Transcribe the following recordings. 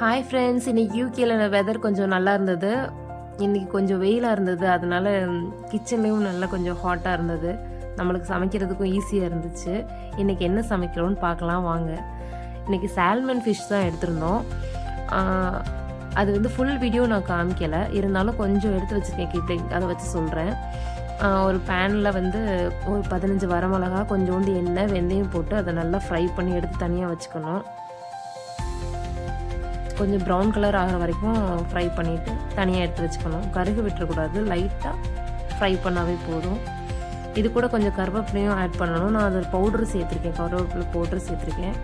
Hi friends இன்னைக்கு யூகேல weather கொஞ்சம் நல்லா இருந்தது. இன்னைக்கு கொஞ்சம் வெயிலாக இருந்தது. அதனால கிச்சன்லேயும் நல்லா கொஞ்சம் ஹாட்டாக இருந்தது. நம்மளுக்கு சமைக்கிறதுக்கும் ஈஸியாக இருந்துச்சு. இன்னைக்கு என்ன சமைக்கிறோம்னு பார்க்கலாம் வாங்க. இன்னைக்கு சால்மன் ஃபிஷ் தான் எடுத்திருந்தோம். அது வந்து ஃபுல் வீடியோ நான் காமிக்கலை. இருந்தாலும் கொஞ்சம் எடுத்து வச்சுருக்கேன் கிட்ட அதை வச்சு சொல்கிறேன் ஒரு பேனில் வந்து ஒரு பதினஞ்சு வரமிளகா கொஞ்சோண்டு எண்ணெய் வெந்தயம் போட்டு அதை நல்லா ஃப்ரை பண்ணி எடுத்து தனியாக வச்சுக்கணும். கொஞ்சம் ப்ரௌன் கலர் ஆகிற வரைக்கும் ஃப்ரை பண்ணிவிட்டு தனியாக எடுத்து வச்சுக்கணும். கருகு விட்டுறக்கூடாது. லைட்டாக ஃப்ரை பண்ணாவே போதும். இது கூட கொஞ்சம் கருவேப்பிலையும் ஆட் பண்ணணும். நான் அதில் பவுட்ரு சேர்த்துருக்கேன். கருவேப்பிலை பவுட்ரு சேர்த்துருக்கேன்.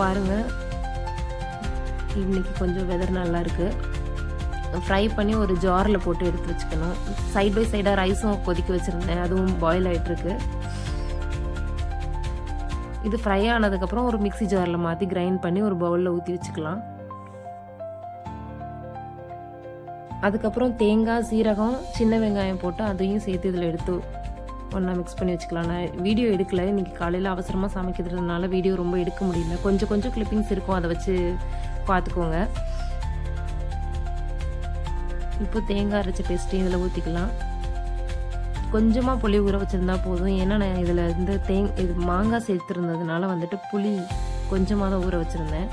பாருங்கள் இன்றைக்கி கொஞ்சம் வெதர் நல்லா இருக்குது ஃப்ரை பண்ணி ஒரு ஜாரில் போட்டு எடுத்து வச்சுக்கணும். சைட் பை சைடாக ரைஸும் கொதிக்க வச்சுருந்தேன். அதுவும் பாயில் ஆகிட்டுருக்கு இது ஃப்ரை ஆனதுக்கப்புறம் ஒரு மிக்ஸி ஜாரில் மாற்றி கிரைண்ட் பண்ணி ஒரு பவுலில் ஊற்றி வச்சுக்கலாம். அதுக்கப்புறம் தேங்காய் சீரகம் சின்ன வெங்காயம் போட்டு அதையும் சேர்த்து இதில் எடுத்து ஒன்றா மிக்ஸ் பண்ணி வச்சுக்கலாம். நான் வீடியோ எடுக்கல. இன்றைக்கி காலையில் அவசரமாக சமைக்கிறதுனால வீடியோ ரொம்ப எடுக்க முடியல. கொஞ்சம் கொஞ்சம் கிளிப்பிங்ஸ் இருக்கும். அதை வச்சு பார்த்துக்கோங்க. இப்போ தேங்காய் அரைச்ச பேஸ்ட்டையும் இதில் ஊற்றிக்கலாம் கொஞ்சமாக புளி ஊற வச்சுருந்தா போதும். ஏன்னா நான் இதில் இருந்து தேங் இது மாங்காய் சேர்த்துருந்ததுனால வந்துட்டு புளி கொஞ்சமாக தான் ஊற வச்சுருந்தேன்.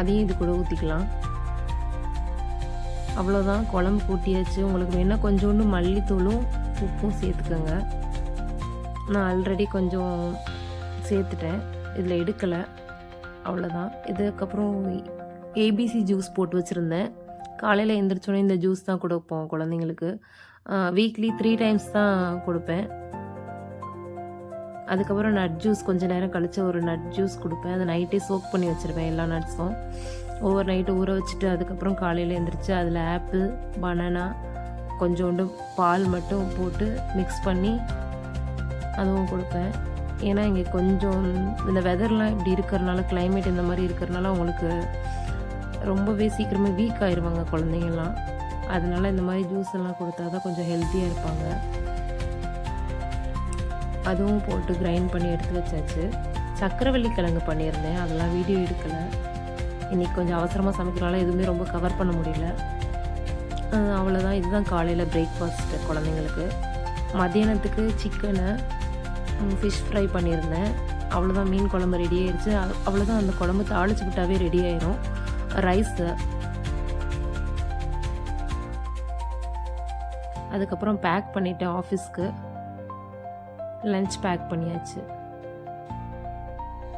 அதையும் இது கூட ஊற்றிக்கலாம் அவ்வளோதான் குழம்பு கூட்டியாச்சு. உங்களுக்கு வேணால் கொஞ்சோண்டு மல்லித்தூளும் உப்பும் சேர்த்துக்கோங்க. நான் ஆல்ரெடி கொஞ்சம் சேர்த்துட்டேன். இதில் எடுக்கலை. அவ்வளோதான் இதுக்கப்புறம் ஏபிசி ஜூஸ் போட்டு வச்சுருந்தேன். காலையில் எந்திரிச்சோன்னே இந்த ஜூஸ் தான் கொடுப்போம் குழந்தைங்களுக்கு. வீக்லி த்ரீ டைம்ஸ் தான் கொடுப்பேன். அதுக்கப்புறம் நட் ஜூஸ் கொஞ்ச நேரம் கழிச்சு ஒரு நட் ஜூஸ் கொடுப்பேன். அதை நைட்டே சோக் பண்ணி வச்சுருப்பேன் எல்லா நட்ஸும் ஓவர் நைட்டு ஊற வச்சுட்டு அதுக்கப்புறம் காலையில் எந்திரிச்சு அதில் ஆப்பிள் பனானா கொஞ்சோண்டு பால் மட்டும் போட்டு மிக்ஸ் பண்ணி அதுவும் கொடுப்பேன். ஏன்னா இங்கே கொஞ்சம் இந்த வெதர்லாம் இப்படி இருக்கிறனால கிளைமேட் இந்த மாதிரி இருக்கிறனால அவங்களுக்கு ரொம்பவே சீக்கிரமே வீக் ஆயிடுவாங்க குழந்தைங்கள்லாம் அதனால இந்த மாதிரி ஜூஸ் எல்லாம் கொடுத்தா தான் கொஞ்சம் ஹெல்த்தியாக இருப்பாங்க. அதுவும் போட்டு கிரைண்ட் பண்ணி எடுத்து வச்சாச்சு. சக்கரவள்ளி கிழங்கு பண்ணியிருந்தேன். அதெல்லாம் வீடியோ எடுக்கலை. இன்னைக்கு கொஞ்சம் அவசரமாக சமைக்கிறனால எதுவுமே ரொம்ப கவர் பண்ண முடியல. அவ்வளோதான் இதுதான் காலையில் பிரேக்ஃபாஸ்ட்டு குழந்தைங்களுக்கு. மத்தியானத்துக்கு சிக்கனை ஃபிஷ் ஃப்ரை பண்ணியிருந்தேன். அவ்வளோதான் மீன் குழம்பு ரெடி ஆயிடுச்சு. அவ்வளோதான் அந்த குழம்பு தாளிச்சு விட்டாவே ரெடி ஆயிரும். ரைஸு. அதுக்கப்புறம் பேக் பண்ணிட்டேன் ஆஃபீஸ்க்கு. லஞ்ச் பேக் பண்ணியாச்சு.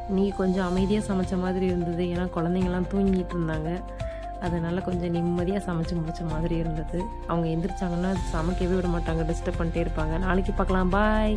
நீ கொஞ்சம் அமைதியாக சமைச்ச மாதிரி இருந்தது. ஏன்னா குழந்தைங்கள்லாம் தூங்கிட்டு இருந்தாங்க. அதனால் கொஞ்சம் நிம்மதியாக சமைச்சு முடிச்ச மாதிரி இருந்தது. அவங்க எந்திரிச்சாங்கன்னா சமைக்கவே விட மாட்டாங்க. டிஸ்டர்ப் பண்ணிட்டே இருப்பாங்க. நாளைக்கு பார்க்கலாம். பாய்